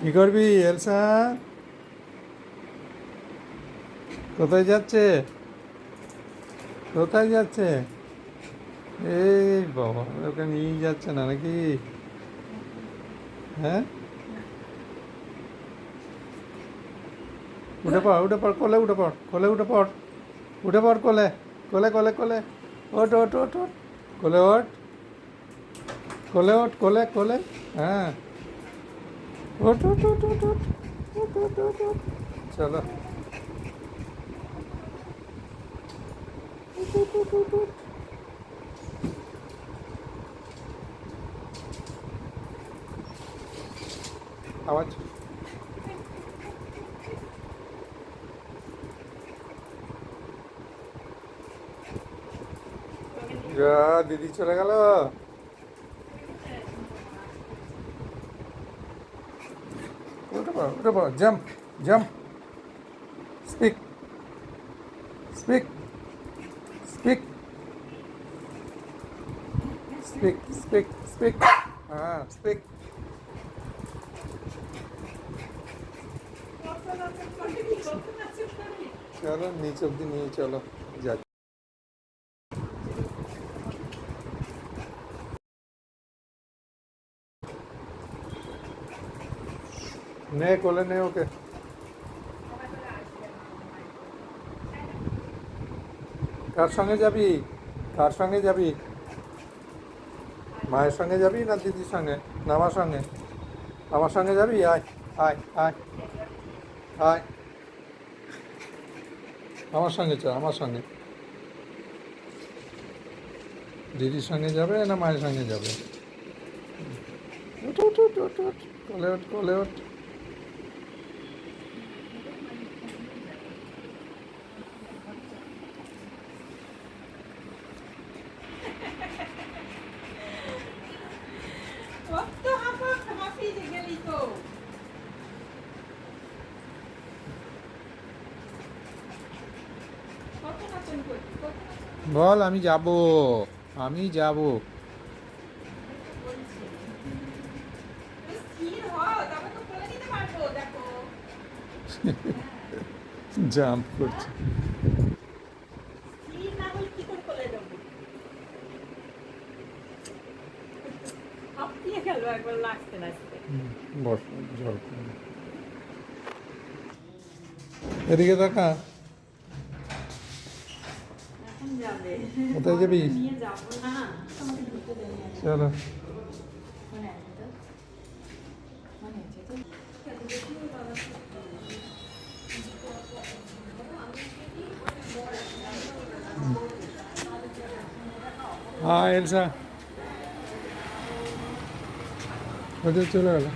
কি করবি এলসা কোথায় যাচ্ছে? কোথায় যাচ্ছে? এই বাবা, ওকে নিয়ে যাচ্ছে না নাকি? হ্যাঁ? উঠে পড় উঠে পড়, কোলে উঠে পড়, কোলে উঠে পড় উঠে পড় কোলে কোলে কোলে কোলে ওট ওট ওট ওট কোলে ওট কোলে ওট কোলে কোলে হ্যাঁ। ওট ওট ওট ওট ওট ওট ওট ওট ওট চলো ওট, ওট, ওট, ওট, ওট। আওয়াজ যা দিদি চলে গেল উঠে পড় jump jump speak speak speak speak speak speak হ্যাঁ স্পিক চলো নিচ অব্দি নিয়ে চলো যা নে কোলে নে ওকে। কার সঙ্গে যাবি? কার সঙ্গে যাবি? মায়ের সঙ্গে যাবি না দিদির সঙ্গে? না আমার সঙ্গে? আমার সঙ্গে যাবি? আয় আয় আয় আয়। আমার সঙ্গে চ আমার সঙ্গে। দিদির সঙ্গে যাবে না মায়ের সঙ্গে যাবে? কোলে উঠ কোলে উঠ বল আমি যাব আমি যাব। জাম্প করছে। এদিকে দেখা কোথায় যাবি চলো হ্যাঁ এলসা চলে গেল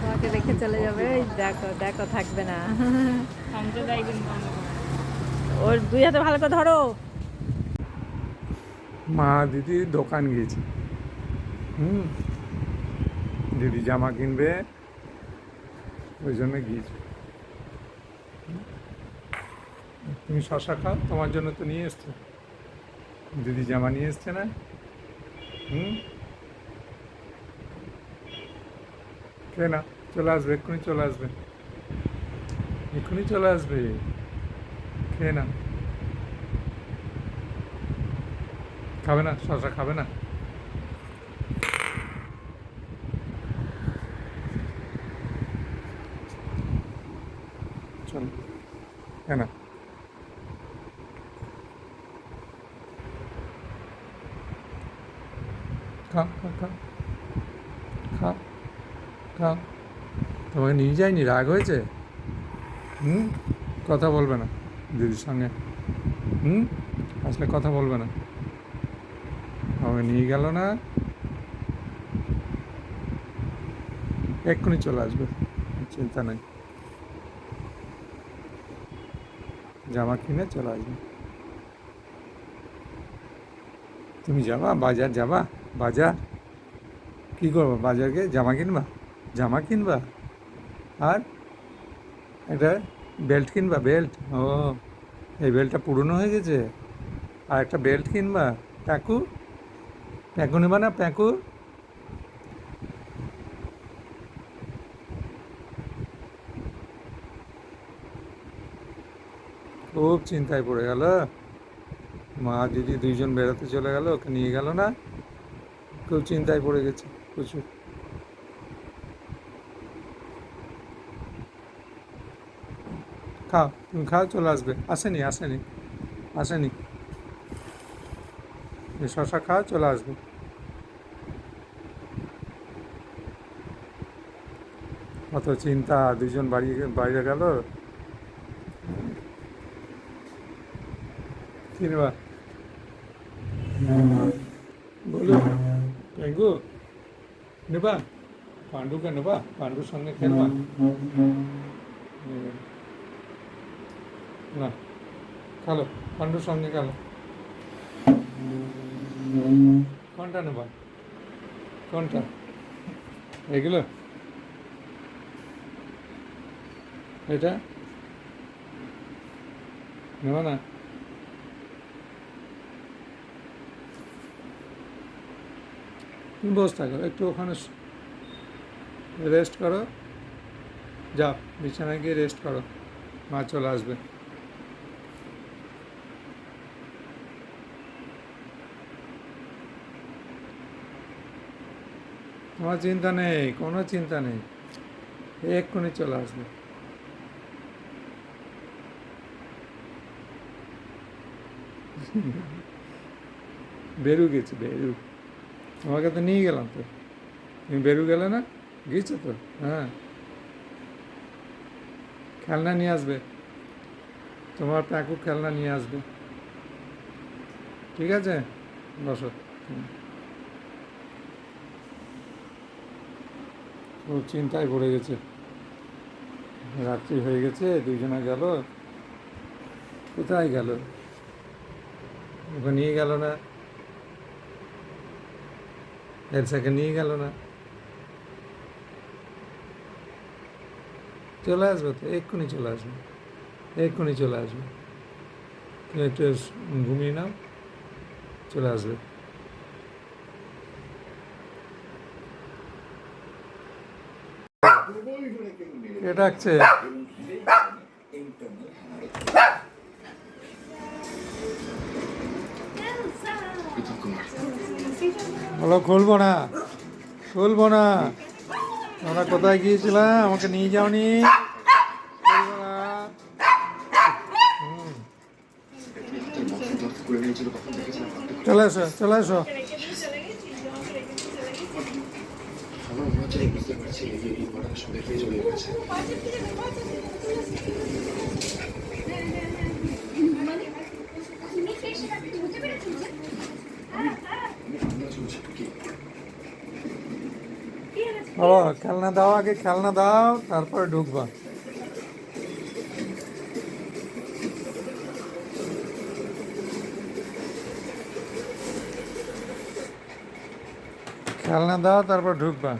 তোমাকে রেখে চলে যাবে। দেখো দেখো, থাকবে না। ওর দুই হাতে ভালো করে ধরো। মা দিদি দোকান গিয়েছে। হুম। দিদি জামা কিনবে, ওই জন্য গিয়েছে। তুমি শশা খাও, তোমার জন্য তো নিয়ে এসছো। দিদি জামা নিয়ে এসছে না? হুম? কে না? চলে আসবে, এক্ষুনি চলে আসবে। এক্ষুনি চলে আসবে। খেয়ে না? খাবে না? শশা খাবে না? চল। খা খা খা খা খা তোমাকে নিয়ে যায়নি? রাগ হয়েছে? হুম? কথা বলবে না। দিদির সঙ্গে। হুম? আসলে কথা বলবে না। আমাকে নিয়ে গেল না। এক্ষুনি চলে আসবে। চিন্তা নেই। জামা কিনে চলে আসবে। তুমি যাবা? বাজার যাবা? বাজার? কি করব, বাজারকে জামা কিনবা? জামা কিনবা? আর একটা বেল্ট কিনবা বেল্ট ও, এই বেল্টটা পুরনো হয়ে গেছে। আর একটা বেল্ট কিনবা? প্যাকু? প্যাকু নেবা না, প্যাকু? খুব চিন্তায় পড়ে গেল। মা দিদি দুইজন বেড়াতে চলে গেল, ওকে নিয়ে গেল না? খুব চিন্তায় পড়ে গেছে প্রচুর। খাও, তুমি খাও, চলে আসবে। আসেনি আসেনি আসেনি। শশা খাও, চলে আসবে। অত চিন্তা দুজন বাড়ি, বাইরে গেল। কি নেবা বলো পেঙ্গু নেবা, পাণ্ডুকে নেবা, পাণ্ডুর সঙ্গে খেলবা। না, খেলো, পাণ্ডুর সঙ্গে খেলো। কোনটা নেবা? কোনটা? এগুলো? এটা? নেবা না? তুমি বসে থাকো, একটু ওখানে রেস্ট করো। যাও, বিছানায় গিয়ে রেস্ট করো, মা চলে আসবে। তোমার চিন্তা নেই, কোনো চিন্তা নেই। এক্ষুনি চলে আসবে। বেরু গেছে, বেরু। তোমাকে তো নিয়ে গেলাম তো। তুমি বেরু গেলে না? গিয়েছো তো? হ্যাঁ। খেলনা নিয়ে আসবে। তোমার প্যাকু খেলনা নিয়ে আসবে। ঠিক আছে? বসো। খুব চিন্তায় পড়ে গেছে। রাত্রি হয়ে গেছে দুজনে গেল। কোথায় গেল? ওকে নিয়ে গেল না? এলসাকে নিয়ে গেল না চলে আসবে তো এক্ষুনি চলে আসবে এক্ষুনি চলে আসবে তুমি একটু ঘুমিয়ে নাও চলে আসবে কে ডাকছে বলো, খুলবো না। খুলবো না। আমরা কোথায় গিয়েছিলাম আমাকে নিয়ে যাওনি। চলে এসো চলে এসো। বুঝতে পারছি এই এই ঘটনার সঙ্গে ফেজ হয়ে গেছে মানে খুনি কে সেটা বুঝতে পেরেছিস যে? আমি আন্দাজ করছি কি বাবা খেলনা দাও আগে খেলনা দাও তারপরে ঢুকবা। খেলনা দাও তারপর ঢুকবা।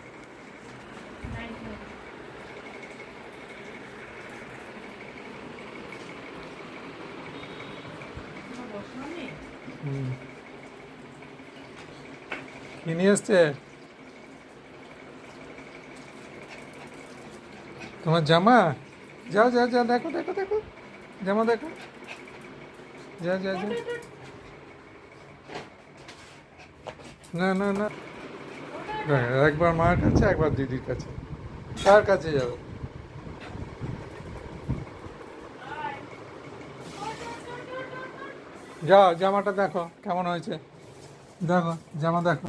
হুম। কি নিয়ে এসছে? তোমার জামা? যাও যাও যাও, দেখো দেখো দেখো। জামা দেখো। যা যা যা না না। না, একবার মার কাছে, একবার দিদির কাছে। কার কাছে যাবে? যাও, জামাটা দেখো, কেমন হয়েছে? দেখো, জামা দেখো।